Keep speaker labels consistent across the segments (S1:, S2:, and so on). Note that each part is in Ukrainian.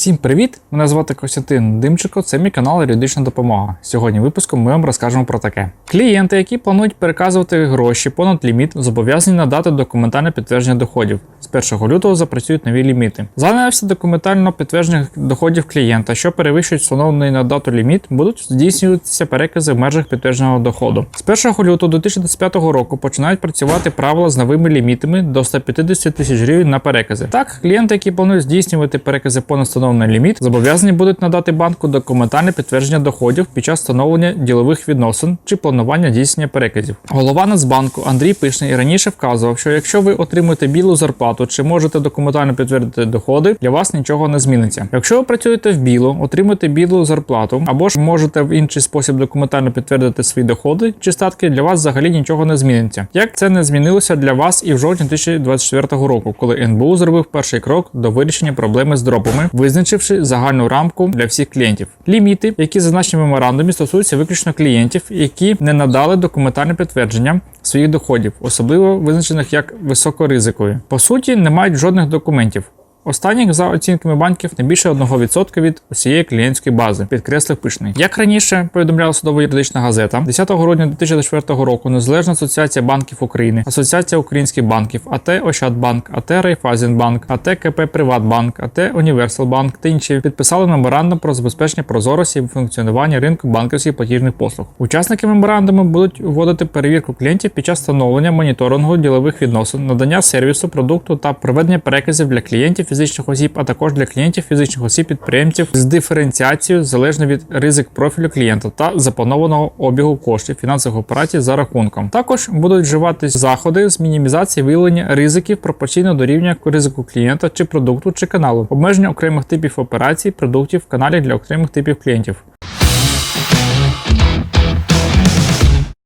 S1: Всім привіт! Мене звати Костянтин Димченко, це мій канал Юридична допомога. Сьогодні випуском ми вам розкажемо про таке. Клієнти, які планують переказувати гроші понад ліміт, зобов'язані надати документальне підтвердження доходів. З 1 лютого запрацюють нові ліміти. За наявності документального підтвердження доходів клієнта, що перевищують встановлений на дату ліміт, будуть здійснюватися перекази в межах підтвердженого доходу. З 1 лютого 2025 року починають працювати правила з новими лімітами до 150 тисяч гривень на перекази. Так, клієнти, які планують здійснювати перекази понад встановлений ліміт, зобов'язані будуть надати банку документальне підтвердження доходів під час встановлення ділових відносин чи планування здійснення переказів. Голова Нацбанку Андрій Пишний раніше вказував, що якщо ви отримуєте білу зарплату чи можете документально підтвердити доходи, для вас нічого не зміниться. Якщо ви працюєте в білу, отримуєте білу зарплату, або ж можете в інший спосіб документально підтвердити свої доходи чи статки, для вас взагалі нічого не зміниться. Як це не змінилося для вас і в жовтні 2024 року, коли НБУ зробив перший крок до вирішення проблеми з дропами, визначивши загальну рамку для всіх клієнтів. Ліміти, які зазначені в меморандумі, стосуються виключно клієнтів, які не надали документальне підтвердження своїх доходів, особливо визначених як високоризикові. По суті, не мають жодних документів. Останніх, за оцінками банків, не більше 1% від усієї клієнтської бази, підкреслив пишний. Як раніше повідомляла судово юридична газета, 10 грудня 2024 року Незалежна асоціація банків України, Асоціація українських банків, АТ Ощадбанк, АТ Райфазенбанк, АТ КП Приватбанк, АТ Універсалбанк та інші підписали меморандум про забезпечення прозорості і функціонування ринку банківських платіжних послуг. Учасники меморандуму будуть вводити перевірку клієнтів під час встановлення моніторингу ділових відносин, надання сервісу, продукту та проведення переказів для клієнтів фізичних осіб, а також для клієнтів фізичних осіб підприємців з диференціацією залежно від ризик профілю клієнта та запланованого обігу коштів фінансових операцій за рахунком. Також будуть вживатись заходи з мінімізації виявлення ризиків пропорційно до рівня ризику клієнта чи продукту чи каналу, обмеження окремих типів операцій, продуктів, каналів для окремих типів клієнтів.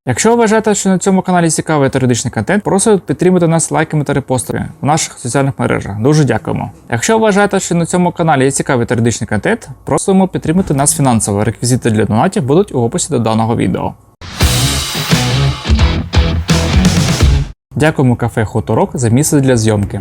S1: Якщо вважаєте, що на цьому каналі цікавий та юридичний контент, просимо підтримати нас лайками та репостами в наших соціальних мережах. Дуже дякуємо. Якщо вважаєте, що на цьому каналі є цікавий та юридичний контент, просимо підтримати нас фінансово. Реквізити для донатів будуть у описі до даного відео. Дякуємо кафе Хуторок за місце для зйомки.